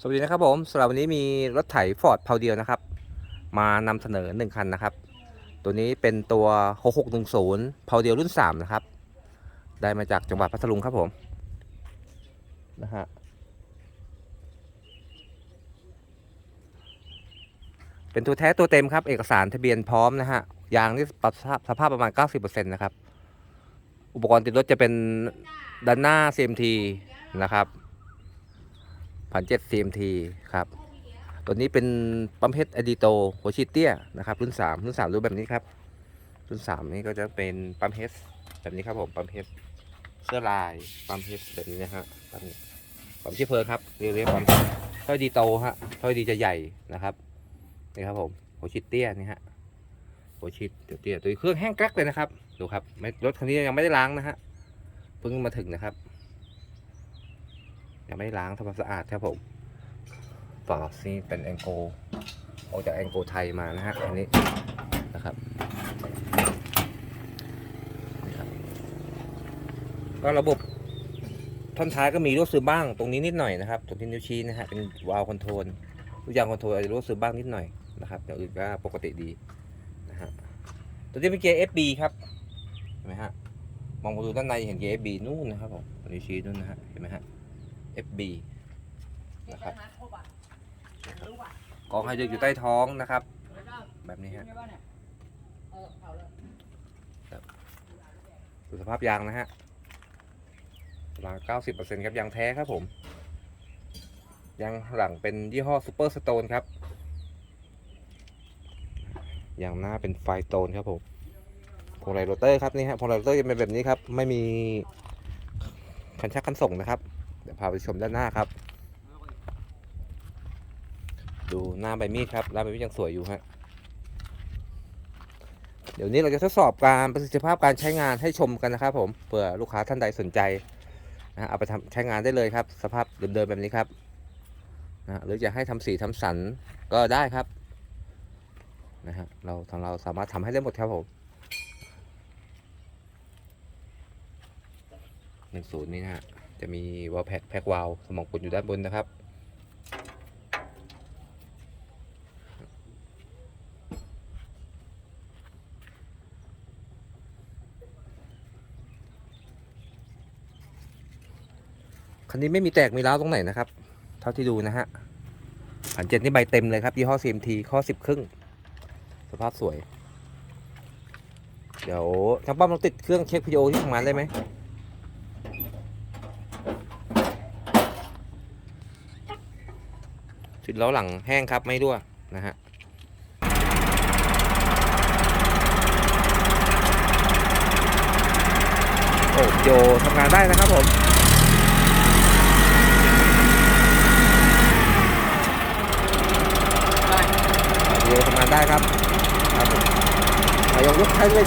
สวัสดีนะครับผมสำหรับวันนี้มีรถไถฟอร์ดเพาเดียวนะครับ มานำเสนอ 1 คันนะครับ ตัวนี้เป็นตัว 6610เพาเดียวรุ่น 3 นะครับ ได้มาจากจังหวัดพัทลุงครับผมนะฮะเป็นตัวแท้ตัวเต็มครับ เอกสารทะเบียนพร้อมนะฮะยางนี่ปรับสภาพสภาพประมาณ 90%นะครับ อุปกรณ์ติดรถจะเป็นด้านหน้า CMT นะครับ พันเจ็ด CMT ครับ ตัวนี้เป็นปั๊มเพชรอดีโตโฮชิเตียนะครับ รุ่น3รุ่น3รูปแบบนี้ครับ รุ่น3นี่ก็จะเป็นปั๊มเพชรแบบนี้ครับผมปั๊มเพชรเสื้อลายปั๊มเพชรแบบนี้นะฮะปั๊มปั๊มที่เพลิงครับเรียกเรียกปั๊มถ้อยดีโตฮะถ้อยดีจะใหญ่นะครับนี่ครับผมโฮชิเตียนี่ฮะโฮชิเตียตัวเครื่องแห้งกรกเลยนะครับดูครับรถคันนี้ยังไม่ได้ล้างนะฮะเพิ่งมาถึงนะครับ ยังไม่ล้างทำความสะอาดครับผมฝาซีเป็นแองโกออกจากแองโกไทยมานะฮะอันนี้นะครับก็ระบบท่อนท้ายก็มีรูดซึมบ้างตรงนี้นิดหน่อยนะครับตรงที่นิ้วชี้นะฮะเป็นวาล์วคอนโทรลลูกยางคอนโทรลอาจจะรูดซึมบ้างนิดหน่อยนะครับอย่างอื่นก็ปกติดีนะฮะตัวนี้เป็นเกียร์ FB ครับเห็นไหมฮะมองมาดูด้านในเห็นเกียร์ FB นู่นนะครับผมนิ้วชี้นู่นนะฮะเห็นไหมฮะ FB นะครับกองไฮเดรกอยู่ใต้ท้องนะครับ แบบนี้ฮะดูสภาพยางนะฮะประมาณ90%ครับยางแท้ครับผม ยางหลังเป็นยี่ห้อซูเปอร์สโตนครับ ยางหน้าเป็นไฟโตนครับผมพวงไรโรเตอร์ครับนี่ฮะพวงไรโรเตอร์จะเป็นแบบนี้ครับ ไม่มีคันชักคันส่งนะครับเดี๋ยวพาไปชมด้านหน้าครับ ดูหน้าใบมีดครับหน้าใบมีดยังสวยอยู่ฮะเดี๋ยวนี้เราจะทดสอบการประสิทธิภาพการใช้งานให้ชมกันนะครับ ผมเผื่อลูกค้าท่านใดสนใจนะฮะเอาไปทำใช้งานได้เลยครับ สภาพเดิมๆแบบนี้ครับนะหรือจะให้ทำสีทำสันก็ได้ครับนะฮะเราทางเราสามารถทำให้ได้หมดครับผมหนึ่งศูนย์นี่นะฮะ จะมีวอลแพ็กแพ็กวาลสมองกดอยู่ด้านบนนะครับ คันนี้ไม่มีแตกมีร้าวตรงไหนนะครับ เท่าที่ดูนะฮะผันเจ็ดนี่ใบเต็มเลยครับยี่ห้อ CMT ข้อสิบครึ่ง สภาพสวย เดี๋ยวทางป้อมลองติดเครื่องเช็คพีโอที่ทำงานได้ไหม ชุดล้อหลังแห้งครับไม่รั่วนะฮะโอ้โยทำงานได้นะครับผมโยทำงานได้ครับครับผมนายกยกใช้เลย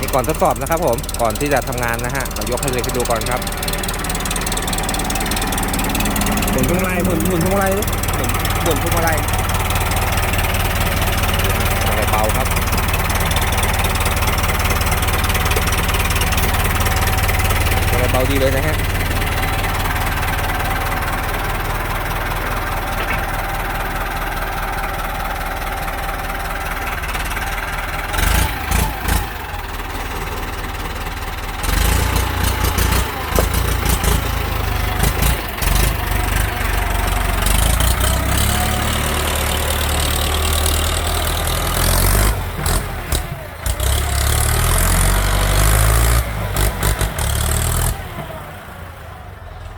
นี่ ก่อนทดสอบนะครับผมก่อนที่จะทำงานนะฮะเรายกให้เลยไปดูก่อนครับหมุนพวงมาลัยหมุนหมุนพวงมาลัยดิหมุนหมุนพวงมาลัยอะไรเบาครับอะไรเบาดีเลยนะฮะ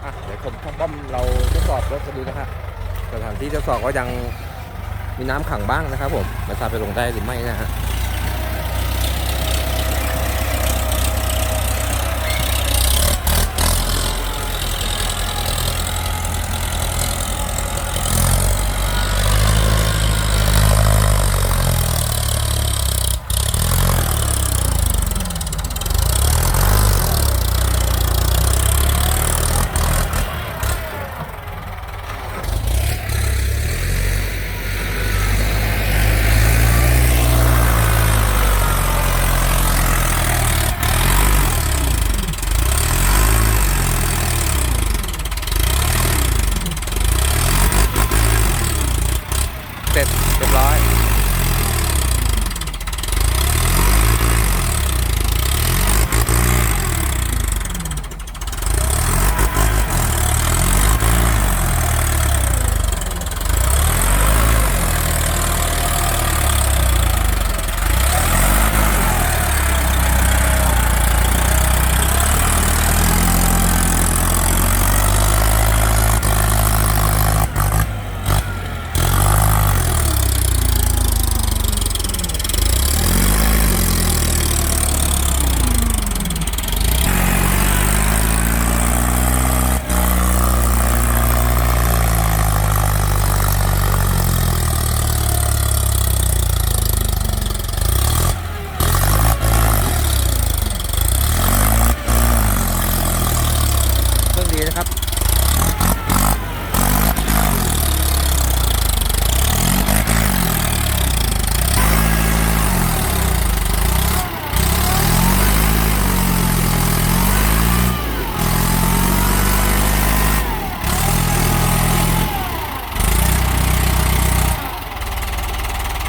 อะเดี๋ยวผมทำป้อมเราทดสอบรถกันดูนะครับ ที่ทดสอบก็ยังมีน้ำขังบ้างนะครับผมมาทราบไปลงได้หรือไม่นะฮะ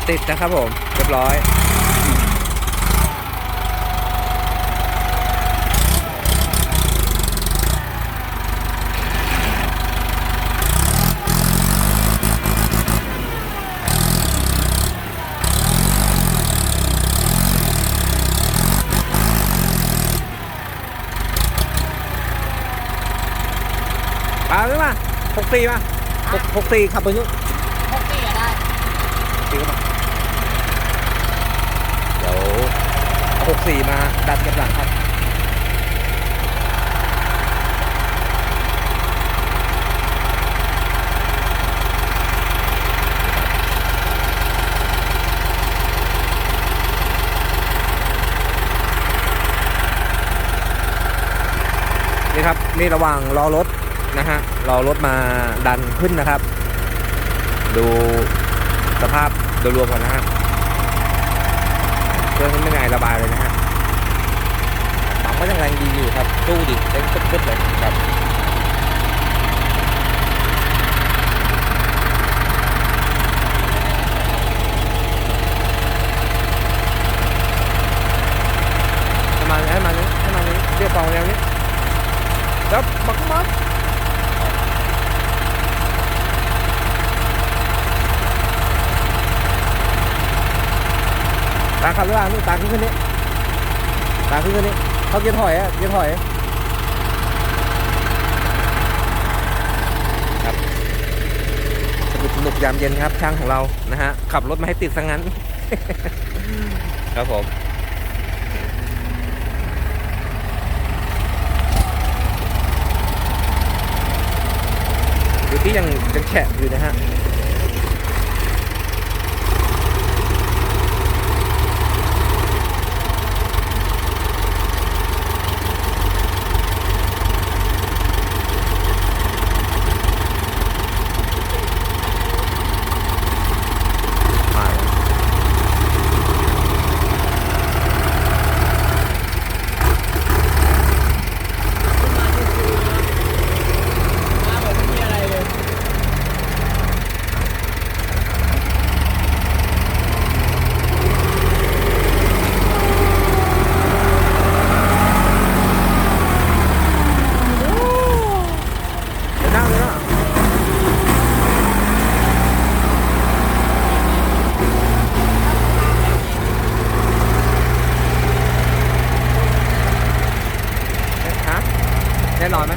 ติดนะครับผมเรียบร้อยมาหรือมาหกสี่มาหกหกสี่ขับไปนู้นหกสี่อะได้สี่เข้ามา 64 มาดันกับหลังครับนี่ครับนี่ระหว่างรอรถนะฮะรอรถมาดันขึ้นนะครับ ดูสภาพโดยรวมก่อนนะครับ เครื่องไม่ไงระบายเลยนะฮะปั๊มก็ยังแรงดีอยู่ครับสู้ดิเต้นตึ๊ดๆเลยครับให้มาให้มานี้ให้มานี้เรียบฟองแนวนี้แล้วบักมัด ขับรือเปล่านี่ตาขึ้นขึ้นนี้ตาขึ้นขึ้นนี้เขาเกียร์ถอยอะเกียร์ถอยครับสนุกสนุกยามเย็นครับ ช่างของเรานะฮะขับรถมาให้ติดซะงั้น ครับผมอยู่ที่ยังยังแฉะอยู่นะฮะ มาแล้ว มาแบบไม่มีอะไรเลย เดี๋ยวนั่งเลยนะเอ๊ะฮะ แน่นอนไหม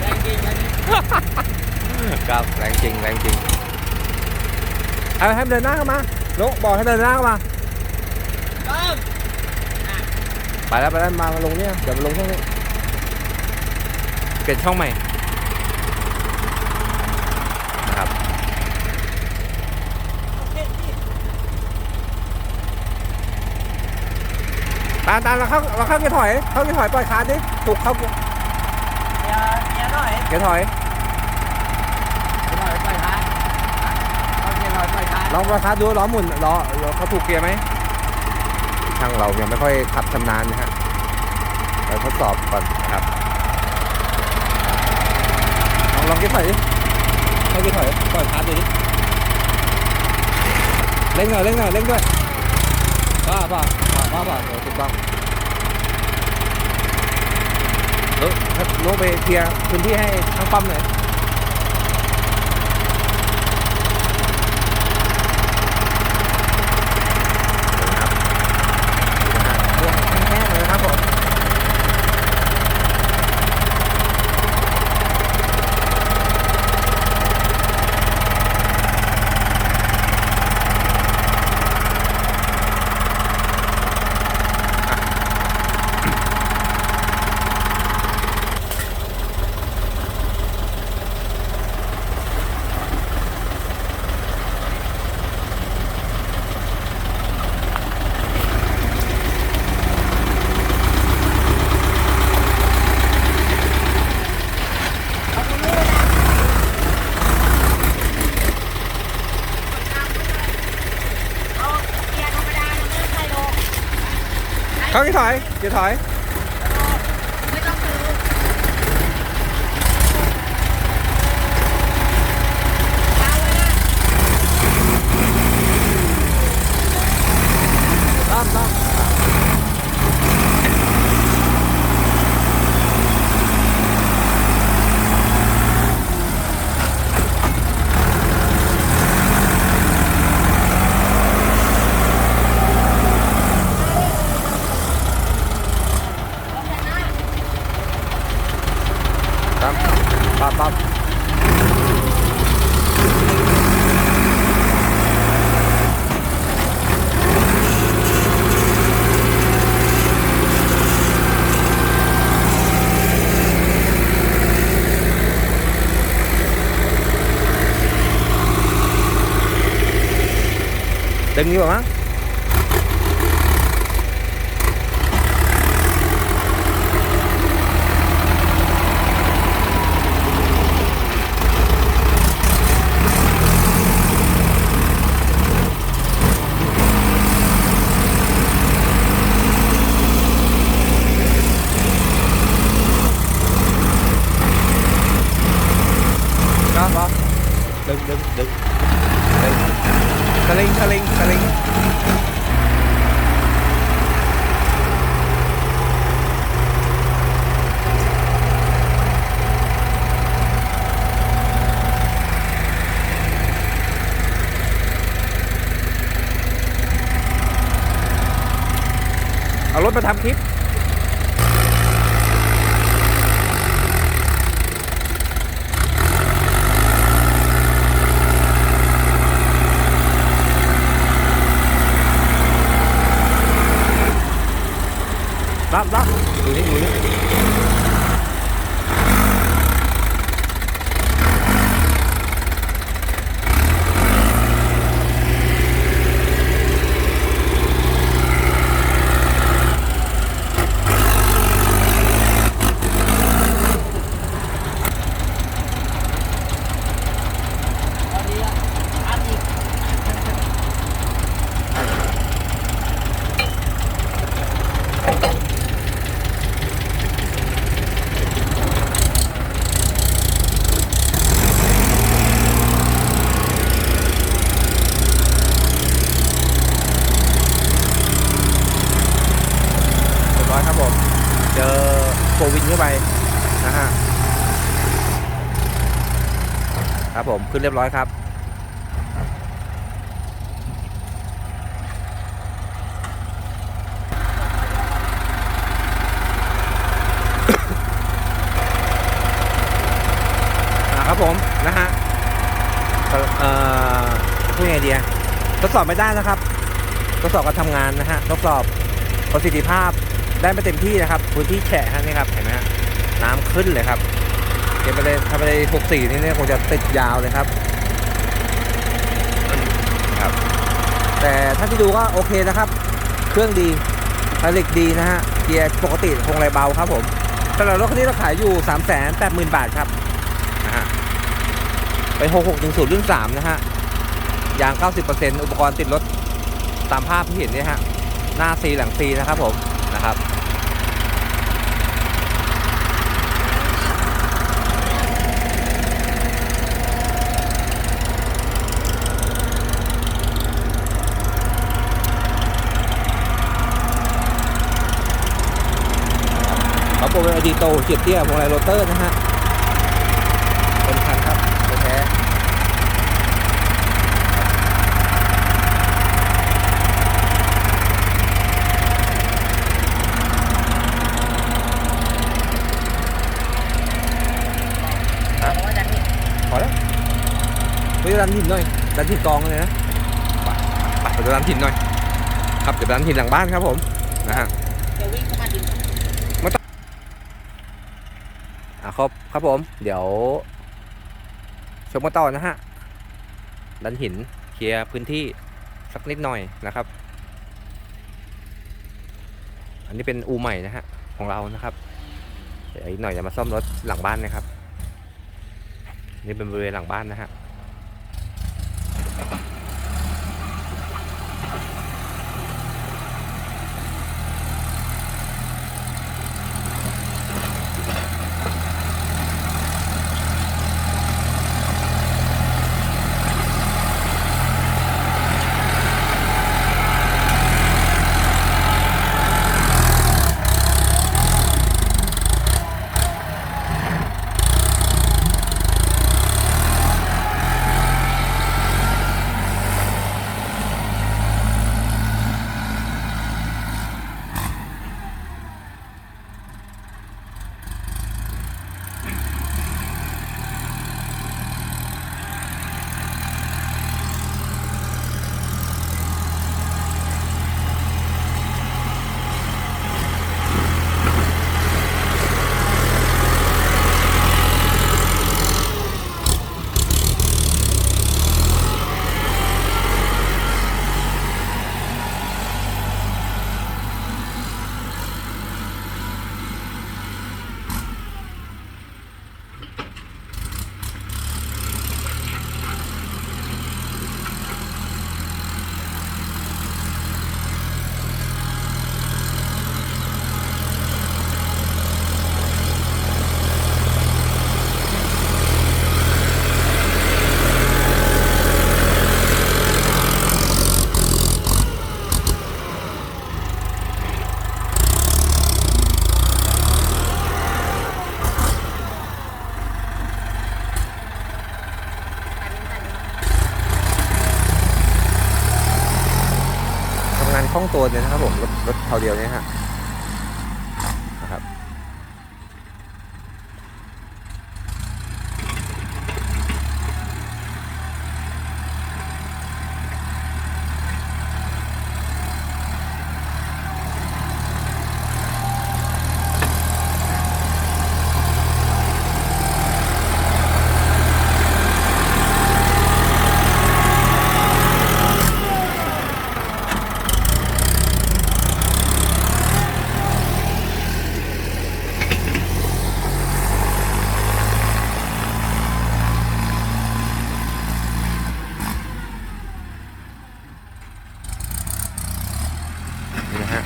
แรงจริงอันนี้ครับแรงจริงแรงจริงเอาให้มันเดินหน้าเข้ามานุบอกให้เดินหน้าเข้ามาต้อมไปแล้วไปแล้วมามาลงเนี่ยเดี๋ยวมาลงช่องนี้เปลี่ยนช่องใหม่นะครับ โอเคพี่ ตามตามเราเข้าเราเข้าเกียร์ถอย เข้าเกียร์ถอยปล่อยคาร์ดดิถูกเข้าเกียร์เดี๋ยวเดี๋ยวหน่อยเกียร์ถอยเดี๋ยวหน่อยปล่อยท้ายเอาเดี๋ยวหน่อยปล่อยท้ายลองปล่อยคาร์ดดูล้อหมุนล้อล้อเขาถูกเกียร์ไหมช่างเรายังไม่ค่อยขับชำนาญนะฮะเราทดสอบก่อนนะครับลองลองเกียร์ถอยดิเข้าเกียร์ถอยปล่อยคาร์ดดูดิเร่งหน่อยเร่งหน่อยเร่งด้วยป่าป่า ป่าป่าป่าโอ้ถูกต้องรถรถไปเคลียร์พื้นที่ให้ทางปั๊มหน่อยเครื่องแห้งๆเลยนะครับผม เอาเกียร์ธรรมดาเราไม่ต้องใส่โล เขากี่ถอยกี่ถอย ไม่ต้องซื้อ ตั้มตั้ม ตั้มปั๊บปั๊บดึ ผมขึ้นเรียบร้อยครับ ครับผมนะฮะเอ่อพูดไงดีทดสอบไม่ได้นะครับ ทดสอบการทำงานนะฮะ ทดสอบประสิทธิภาพได้ไม่เต็มที่นะครับ พื้นที่แฉะนี่ครับ เห็นไหมฮะ น้ำขึ้นเลยครับ เก็บไปเลยทำไปเลยหกสี่นี่เนี่ยคงจะติดยาวเลยครับ ครับ แต่ถ้าที่ดูก็โอเคนะครับ เครื่องดีไฮดรอลิกดีนะฮะ เกียร์ปกติพวงไรเบาครับผมสำหรับรถคันนี้เราขายอยู่ 3 8 0 0 0 0 บาทครับนะฮะเป็น6610รุ่น 3 นะฮะ ยาง 90%อุปกรณ์ติดรถตามภาพที่เห็นเนี่ยฮะ หน้าซีหลังซีนะครับผม นะครับ โกเบอดีโตเฉียดเตี้ยพวงมาลัยโรเตอร์นะฮะเต็มคันครับแท้ๆพอแล้วไปดูดันหินหน่อยดันหินกองเลยนะไปไปดูดันหินหน่อย ครับเดี๋ยวดันหินหลังบ้านครับผมนะฮะ จะวิ่งเข้ามาดิน อะ ครับครับผม เดี๋ยว ชมกันต่อนะฮะ ดันหินเคลียร์พื้นที่สักนิดหน่อยนะครับ อันนี้เป็นอูใหม่นะฮะ ของเรานะครับ เดี๋ยวอีกหน่อยจะมาซ่อมรถหลังบ้านนะครับ นี่เป็นบริเวณหลังบ้านนะฮะ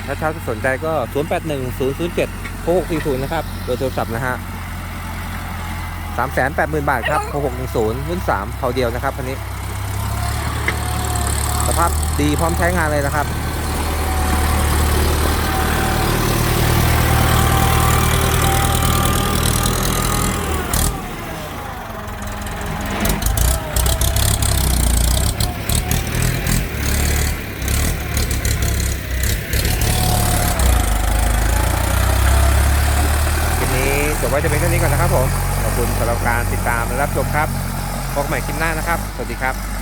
ถ้าชาวสนใจก็ 0 8 1 0 0 7 6 6 4 0 นะครับเบอร์โทรศัพท์นะฮะ3 8 0 0 0 0 บาทครับ 6 6 1 0 รุ่น 3เท่าเดียวนะครับคันนี้ สภาพดีพร้อมใช้งานเลยนะครับ คลิปนี้จบไว้จะเป็นเท่านี้ก่อนนะครับผม ขอบคุณสำหรับการติดตามและรับชมครับพบกันใหม่คลิปหน้านะครับ สวัสดีครับ